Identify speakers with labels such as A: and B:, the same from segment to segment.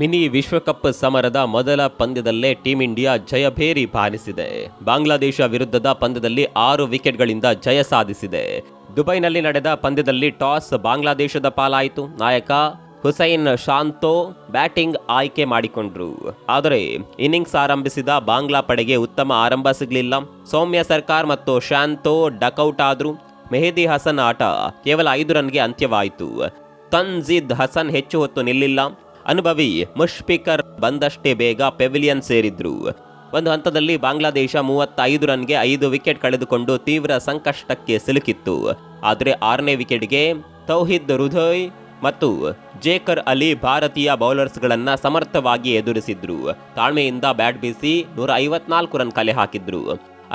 A: Mini ವಿಶ್ವಕಪ್ ಸಮರದ ಮೊದಲ ಪಂದ್ಯದಲ್ಲೇ ಟೀಂ ಇಂಡಿಯಾ ಜಯಭೇರಿ ಬಾರಿಸಿದೆ ಬಾಂಗ್ಲಾದೇಶ ವಿರುದ್ಧದ ಪಂದ್ಯದಲ್ಲಿ ಆರು ವಿಕೆಟ್ಗಳಿಂದ ಜಯ ಸಾಧಿಸಿದೆ. ದುಬೈನಲ್ಲಿ ನಡೆದ ಪಂದ್ಯದಲ್ಲಿ ಟಾಸ್ ಬಾಂಗ್ಲಾದೇಶದ ಪಾಲಾಯಿತು. ನಾಯಕ ಹುಸೈನ್ ಶಾಂತೋ ಬ್ಯಾಟಿಂಗ್ ಆಯ್ಕೆ ಮಾಡಿಕೊಂಡ್ರು. ಆದರೆ ಇನ್ನಿಂಗ್ಸ್ ಆರಂಭಿಸಿದ ಬಾಂಗ್ಲಾ ಪಡೆಗೆ ಉತ್ತಮ ಆರಂಭ ಸಿಗಲಿಲ್ಲ. ಸೌಮ್ಯ ಸರ್ಕಾರ್ ಮತ್ತು ಶಾಂತೋ ಡಕೌಟ್ ಆದರು. ಮೆಹದಿ ಹಸನ್ ಆಟ ಕೇವಲ ಐದು ರನ್ಗೆ ಅಂತ್ಯವಾಯಿತು. ತನ್ಜಿದ್ ಹಸನ್ ಹೆಚ್ಚು ಹೊತ್ತು ನಿಲ್ಲಿಲ್ಲ. ಅನುಭವಿ ಮುಷ್ಫಿಕರ್ ಬಂದಷ್ಟೇ ಬೇಗ ಪೆವಿಲಿಯನ್ ಸೇರಿದ್ರು. ಒಂದು ಹಂತದಲ್ಲಿ ಬಾಂಗ್ಲಾದೇಶ ಮೂವತ್ತೈದು ರನ್ಗೆ ಐದು ವಿಕೆಟ್ ಕಳೆದುಕೊಂಡು ತೀವ್ರ ಸಂಕಷ್ಟಕ್ಕೆ ಸಿಲುಕಿತ್ತು. ಆದರೆ ಆರನೇ ವಿಕೆಟ್ಗೆ ತೌಹಿದ್ ರುಧೋಯ್ ಮತ್ತು ಜೇಕರ್ ಅಲಿ ಭಾರತೀಯ ಬೌಲರ್ಸ್ಗಳನ್ನು ಸಮರ್ಥವಾಗಿ ಎದುರಿಸಿದ್ರು. ತಾಳ್ಮೆಯಿಂದ ಬ್ಯಾಟ್ ಬೀಸಿ ನೂರ ಐವತ್ನಾಲ್ಕು ರನ್ ಕಲೆ ಹಾಕಿದ್ರು.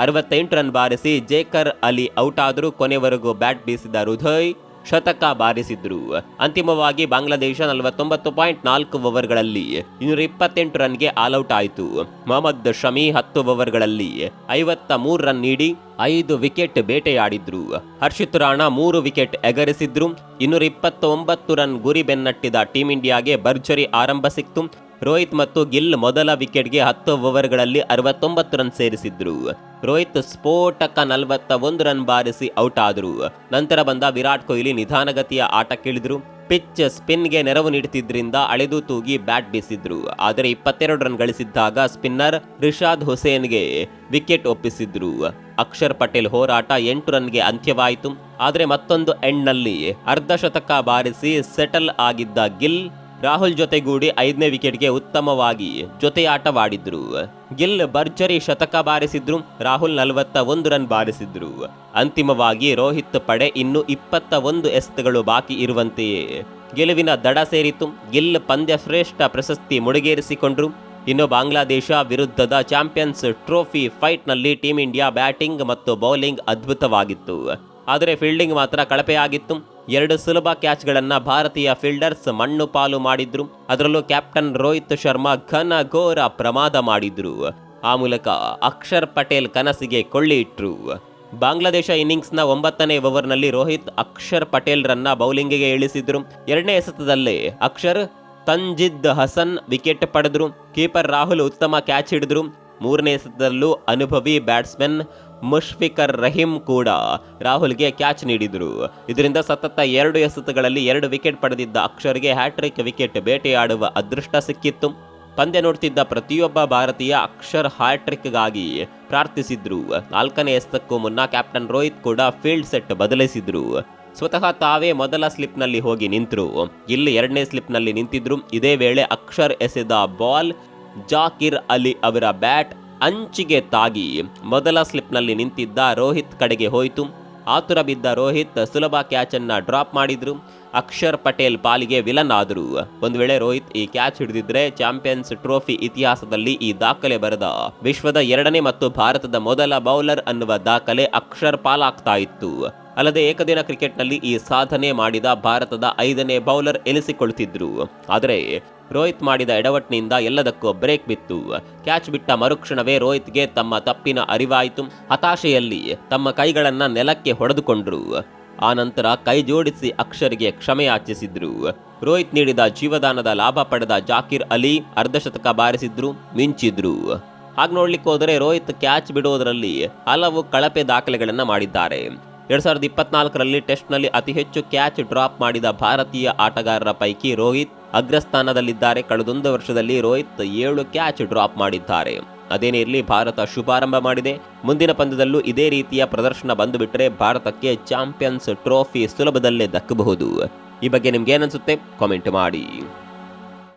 A: ಅರವತ್ತೆಂಟು ರನ್ ಬಾರಿಸಿ ಜೇಕರ್ ಅಲಿ ಔಟ್ ಆದರೂ ಕೊನೆವರೆಗೂ ಬ್ಯಾಟ್ ಬೀಸಿದ ರುಧೋಯ್ ಶತಕ ಬಾರಿಸಿದ್ರು. ಅಂತಿಮವಾಗಿ ಬಾಂಗ್ಲಾದೇಶ ನಲವತ್ತೊಂಬತ್ತು ಪಾಯಿಂಟ್ ನಾಲ್ಕು ಓವರ್ಗಳಲ್ಲಿ ಇನ್ನೂರ ಇಪ್ಪತ್ತೆಂಟು ರನ್ಗೆ ಆಲ್ಔಟ್ ಆಯಿತು. ಮೊಹಮ್ಮದ್ ಶಮಿ ಹತ್ತು ಓವರ್ಗಳಲ್ಲಿ ಐವತ್ತ ಮೂರು ರನ್ ನೀಡಿ ಐದು ವಿಕೆಟ್ ಬೇಟೆಯಾಡಿದ್ರು. ಹರ್ಷಿತ್ ರಾಣಾ ಮೂರು ವಿಕೆಟ್ ಎಗರಿಸಿದ್ರು. ಇನ್ನೂರ ಇಪ್ಪತ್ತೊಂಬತ್ತು ರನ್ ಗುರಿ ಬೆನ್ನಟ್ಟಿದ ಟೀಂ ಇಂಡಿಯಾಗೆ ಭರ್ಜರಿ ಆರಂಭ ಸಿಕ್ತು. ರೋಹಿತ್ ಮತ್ತು ಗಿಲ್ ಮೊದಲ ವಿಕೆಟ್ಗೆ ಹತ್ತು ಓವರ್ಗಳಲ್ಲಿ ಅರವತ್ತೊಂಬತ್ತು ರನ್ ಸೇರಿಸಿದ್ರು. ರೋಹಿತ್ ಸ್ಫೋಟಕ ನಲವತ್ತ ಒಂದು ರನ್ ಬಾರಿಸಿ ಔಟ್ ಆದರು. ನಂತರ ಬಂದ ವಿರಾಟ್ ಕೊಹ್ಲಿ ನಿಧಾನಗತಿಯ ಆಟಕ್ಕಿಳಿದ್ರು ಪಿಚ್ ಸ್ಪಿನ್ಗೆ ನೆರವು ನೀಡುತ್ತಿದ್ದರಿಂದ ಅಳೆದು ತೂಗಿ ಬ್ಯಾಟ್ ಬೀಸಿದ್ರು. ಆದರೆ ಇಪ್ಪತ್ತೆರಡು ರನ್ ಗಳಿಸಿದ್ದಾಗ ಸ್ಪಿನ್ನರ್ ರಿಷಾದ್ ಹುಸೇನ್ಗೆ ವಿಕೆಟ್ ಒಪ್ಪಿಸಿದ್ರು. ಅಕ್ಷರ್ ಪಟೇಲ್ ಹೋರಾಟ ಎಂಟು ರನ್ಗೆ ಅಂತ್ಯವಾಯಿತು. ಆದರೆ ಮತ್ತೊಂದು ಎಂಡ್ನಲ್ಲಿ ಅರ್ಧ ಶತಕ ಬಾರಿಸಿ ಸೆಟಲ್ ಆಗಿದ್ದ ಗಿಲ್ ರಾಹುಲ್ ಜೊತೆಗೂಡಿ ಐದನೇ ವಿಕೆಟ್ಗೆ ಉತ್ತಮವಾಗಿ ಜೊತೆಯಾಟವಾಡಿದ್ರು. ಗಿಲ್ ಭರ್ಜರಿ ಶತಕ ಬಾರಿಸಿದ್ರು, ರಾಹುಲ್ ನಲವತ್ತ ಒಂದು ರನ್ ಬಾರಿಸಿದ್ರು. ಅಂತಿಮವಾಗಿ ರೋಹಿತ್ ಪಡೆ ಇನ್ನು ಇಪ್ಪತ್ತ ಒಂದು ಎಸ್ತ್ಗಳು ಬಾಕಿ ಇರುವಂತೆಯೇ. ಗೆಲುವಿನ ದಡ ಸೇರಿತು, ಗಿಲ್ ಪಂದ್ಯ ಶ್ರೇಷ್ಠ ಪ್ರಶಸ್ತಿ ಮುಡಿಗೇರಿಸಿಕೊಂಡ್ರು. ಇನ್ನು ಬಾಂಗ್ಲಾದೇಶ ವಿರುದ್ಧದ ಚಾಂಪಿಯನ್ಸ್ ಟ್ರೋಫಿ ಫೈಟ್ನಲ್ಲಿ ಟೀಂ ಇಂಡಿಯಾ ಬ್ಯಾಟಿಂಗ್ ಮತ್ತು ಬೌಲಿಂಗ್ ಅದ್ಭುತವಾಗಿತ್ತು. ಆದರೆ ಫೀಲ್ಡಿಂಗ್ ಮಾತ್ರ ಕಳಪೆಯಾಗಿತ್ತು. ಎರಡು ಸುಲಭ ಕ್ಯಾಚ್ಗಳನ್ನು ಭಾರತೀಯ ಫೀಲ್ಡರ್ಸ್ ಮಣ್ಣು ಪಾಲು ಮಾಡಿದ್ರು. ಅದರಲ್ಲೂ ಕ್ಯಾಪ್ಟನ್ ರೋಹಿತ್ ಶರ್ಮಾ ಘನ ಘೋರ ಪ್ರಮಾದ ಮಾಡಿದ್ರು. ಆ ಮೂಲಕ ಅಕ್ಷರ್ ಪಟೇಲ್ ಕನಸಿಗೆ ಕೊಳ್ಳಿ ಇಟ್ರು ಬಾಂಗ್ಲಾದೇಶ ಇನ್ನಿಂಗ್ಸ್ನ ಒಂಬತ್ತನೇ ಓವರ್ನಲ್ಲಿ ರೋಹಿತ್ ಅಕ್ಷರ್ ಪಟೇಲ್ರನ್ನ ಬೌಲಿಂಗಿಗೆ ಇಳಿಸಿದ್ರು. ಎರಡನೇ ಎಸೆತದಲ್ಲೇ ಅಕ್ಷರ್ ತಂಜಿದ್ ಹಸನ್ ವಿಕೆಟ್ ಪಡೆದ್ರು. ಕೀಪರ್ ರಾಹುಲ್ ಉತ್ತಮ ಕ್ಯಾಚ್ ಹಿಡಿದ್ರು. ಮೂರನೇ ಎಸೆತದಲ್ಲೂ ಅನುಭವಿ ಬ್ಯಾಟ್ಸ್ಮನ್ ಮುಷ್ಫಿಕರ್ ರಹೀಂ ಕೂಡ ರಾಹುಲ್ಗೆ ಕ್ಯಾಚ್ ನೀಡಿದರು. ಇದರಿಂದ ಸತತ ಎರಡು ಎಸೆತಗಳಲ್ಲಿ ಎರಡು ವಿಕೆಟ್ ಪಡೆದಿದ್ದ ಅಕ್ಷರ್ಗೆ ಹ್ಯಾಟ್ರಿಕ್ ವಿಕೆಟ್ ಬೇಟೆಯಾಡುವ ಅದೃಷ್ಟ ಸಿಕ್ಕಿತ್ತು. ಪಂದ್ಯ ನೋಡ್ತಿದ್ದ ಪ್ರತಿಯೊಬ್ಬ ಭಾರತೀಯ ಅಕ್ಷರ್ ಹ್ಯಾಟ್ರಿಕ್ಗಾಗಿ ಪ್ರಾರ್ಥಿಸಿದ್ರು. ನಾಲ್ಕನೇ ಎಸೆತಕ್ಕೂ ಮುನ್ನ ಕ್ಯಾಪ್ಟನ್ ರೋಹಿತ್ ಕೂಡ ಫೀಲ್ಡ್ ಸೆಟ್ ಬದಲಿಸಿದ್ರು. ಸ್ವತಃ ತಾವೇ ಮೊದಲ ಸ್ಲಿಪ್ನಲ್ಲಿ ಹೋಗಿ ನಿಂತರು. ಇಲ್ಲಿ ಎರಡನೇ ಸ್ಲಿಪ್ನಲ್ಲಿ ನಿಂತಿದ್ರು. ಇದೇ ವೇಳೆ ಅಕ್ಷರ್ ಎಸೆದ ಬಾಲ್ ಜಾಕಿರ್ ಅಲಿ ಅವರ ಬ್ಯಾಟ್ ಅಂಚಿಗೆ ತಾಗಿ ಮೊದಲ ಸ್ಲಿಪ್ನಲ್ಲಿ ನಿಂತಿದ್ದ ರೋಹಿತ್ ಕಡೆಗೆ ಹೋಯಿತು. ಆತುರ ಬಿದ್ದ ರೋಹಿತ್ ಸುಲಭ ಕ್ಯಾಚನ್ನು ಡ್ರಾಪ್ ಮಾಡಿದ್ರು. ಅಕ್ಷರ್ ಪಟೇಲ್ ಪಾಲಿಗೆ ವಿಲನ್ ಆದರು. ಒಂದು ವೇಳೆ ರೋಹಿತ್ ಈ ಕ್ಯಾಚ್ ಹಿಡಿದಿದ್ರೆ ಚಾಂಪಿಯನ್ಸ್ ಟ್ರೋಫಿ ಇತಿಹಾಸದಲ್ಲಿ ಈ ದಾಖಲೆ ಬರೆದ. ವಿಶ್ವದ ಎರಡನೇ ಮತ್ತು ಭಾರತದ ಮೊದಲ ಬೌಲರ್ ಅನ್ನುವ ದಾಖಲೆ ಅಕ್ಷರ್ ಪಾಲಾಗ್ತಾ ಇತ್ತು. ಅಲ್ಲದೆ ಏಕದಿನ ಕ್ರಿಕೆಟ್ನಲ್ಲಿ ಈ ಸಾಧನೆ ಮಾಡಿದ ಭಾರತದ ಐದನೇ ಬೌಲರ್ ಎನಿಸಿಕೊಳ್ತಿದ್ರು ಆದರೆ ರೋಹಿತ್ ಮಾಡಿದ ಎಡವಟ್ಟಿನಿಂದ ಎಲ್ಲದಕ್ಕೂ ಬ್ರೇಕ್ ಬಿತ್ತು. ಕ್ಯಾಚ್ ಬಿಟ್ಟ ಮರುಕ್ಷಣವೇ ರೋಹಿತ್ಗೆ ತಮ್ಮ ತಪ್ಪಿನ ಅರಿವಾಯಿತು. ಹತಾಶೆಯಲ್ಲಿ ತಮ್ಮ ಕೈಗಳನ್ನು ನೆಲಕ್ಕೆ ಹೊಡೆದುಕೊಂಡ್ರು. ಆ ನಂತರ ಕೈ ಜೋಡಿಸಿ ಅಕ್ಷರಿಗೆ ಕ್ಷಮೆಯಾಚಿಸಿದ್ರು ರೋಹಿತ್ ನೀಡಿದ ಜೀವದಾನದ ಲಾಭ ಪಡೆದ ಜಾಕಿರ್ ಅಲಿ ಅರ್ಧಶತಕ ಬಾರಿಸಿದ್ರು, ಮಿಂಚಿದ್ರು. ಹಾಗೆ ನೋಡ್ಲಿಕ್ಕೆ ಹೋದರೆ ರೋಹಿತ್ ಕ್ಯಾಚ್ ಬಿಡುವುದರಲ್ಲಿ ಹಲವು ಕಳಪೆ ದಾಖಲೆಗಳನ್ನು ಮಾಡಿದ್ದಾರೆ. ಎರಡ್ ಸಾವಿರದ ಇಪ್ಪತ್ನಾಲ್ಕರಲ್ಲಿ ಟೆಸ್ಟ್ನಲ್ಲಿ ಅತಿ ಹೆಚ್ಚು ಕ್ಯಾಚ್ ಡ್ರಾಪ್ ಮಾಡಿದ ಭಾರತೀಯ ಆಟಗಾರರ ಪೈಕಿ ರೋಹಿತ್. ಅಗ್ರಸ್ಥಾನದಲ್ಲಿದ್ದಾರೆ. ಕಳೆದೊಂದು ವರ್ಷದಲ್ಲಿ ರೋಹಿತ್ ಏಳು ಕ್ಯಾಚ್ ಡ್ರಾಪ್ ಮಾಡಿದ್ದಾರೆ. ಅದೇನೇ ಇರಲಿ, ಭಾರತ ಶುಭಾರಂಭ ಮಾಡಿದೆ. ಮುಂದಿನ ಪಂದ್ಯದಲ್ಲೂ ಇದೇ ರೀತಿಯ ಪ್ರದರ್ಶನ ಬಂದುಬಿಟ್ರೆ ಭಾರತಕ್ಕೆ ಚಾಂಪಿಯನ್ಸ್ ಟ್ರೋಫಿ ಸುಲಭದಲ್ಲೇ ದಕ್ಕಬಹುದು. ಈ ಬಗ್ಗೆ ನಿಮ್ಗೆ ಏನನ್ಸುತ್ತೆ ಕಾಮೆಂಟ್ ಮಾಡಿ.